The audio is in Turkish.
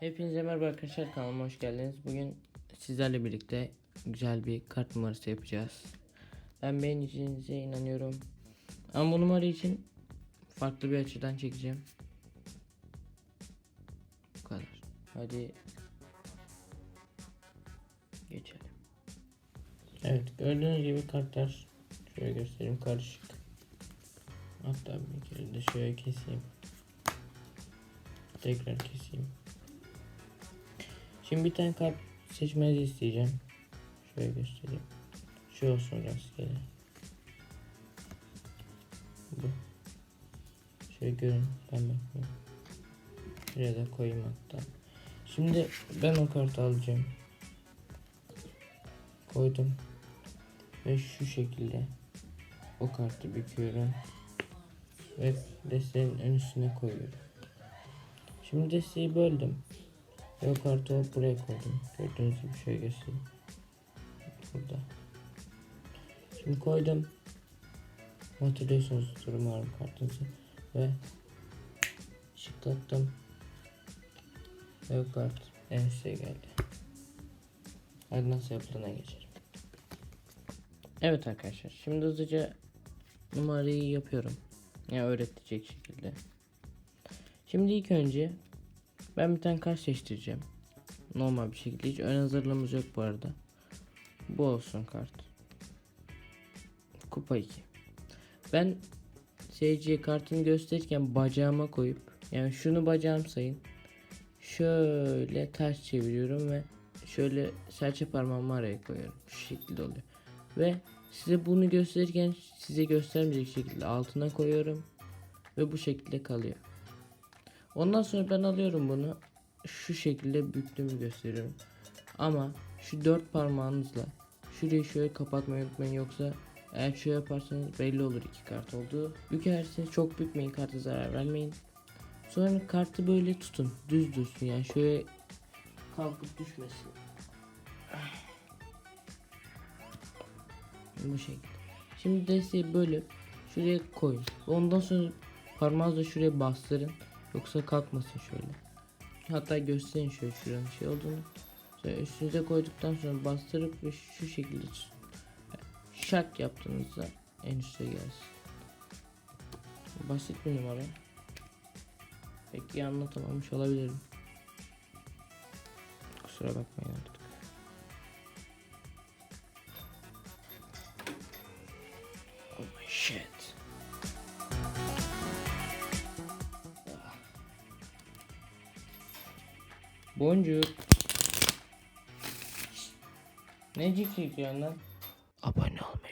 Hepinize merhaba arkadaşlar kanalıma hoş geldiniz. Bugün sizlerle birlikte güzel bir kart numarası yapacağız. Ben beğeneceğinize inanıyorum. Ama bu numara için farklı bir açıdan çekeceğim. Bu kadar. Hadi geçelim. Evet gördüğünüz gibi kartlar şöyle göstereyim karışık. Hatta bir kere de şöyle keseyim. Tekrar keseyim. Şimdi bir tane kart seçmenizi isteyeceğim. Şöyle göstereyim. Şu olsun rastgele. Bu. Şöyle görün. Ben bakmayayım. Şuraya da koyayım hatta. Şimdi ben o kartı alacağım. Koydum. Ve şu şekilde o kartı büküyorum. Ve desteğin ön üstüne koyuyorum. Şimdi desteği böldüm. Kartı hop buraya koydum. Gördüğünüz gibi şöyle göstereyim. Burada. Şimdi koydum. Hatırlıyorsunuz durumu var kartınızı. Ve şıklattım. O kart en üste geldi. Hadi nasıl yapıldığına geçelim. Evet arkadaşlar şimdi hızlıca numarayı yapıyorum. Yani öğretecek şekilde. Şimdi ilk önce ben bir tane kart seçtireceğim. Normal bir şekilde hiç ön hazırlığımız yok bu arada. Bu olsun kart. Kupa 2. Ben seyirciye kartını gösterirken bacağıma koyup yani şunu bacağım sayın. Şöyle ters çeviriyorum ve şöyle serçe parmağımı araya koyuyorum. Şu şekilde oluyor. Ve size bunu gösterirken size göstermeyecek şekilde altına koyuyorum. Ve bu şekilde kalıyor. Ondan sonra ben alıyorum bunu. Şu şekilde büktüğümü gösteriyorum. Ama şu dört parmağınızla şurayı şöyle kapatmayı unutmayın yoksa eğer şöyle yaparsanız belli olur iki kart olduğu. Bükerseniz çok bükmeyin karta zarar vermeyin. Sonra kartı böyle tutun. Düz dursun yani şöyle kalkıp düşmesin. Bu şekilde. Şimdi desteği bölüp şuraya koyun. Ondan sonra parmağınızla şuraya bastırın. Yoksa kalkmasın şöyle. Hatta gösterin şöyle şuranın şey olduğunu. Sonra üstünüze koyduktan sonra bastırıp ve şu şekilde. Şak yaptığınızda en üste gelsin. Basit bir numara. Pek iyi anlatamamış olabilirim. Kusura bakmayın artık. Oh shit. Boncuk. Ne cikliyorsun lan? Abone olmayı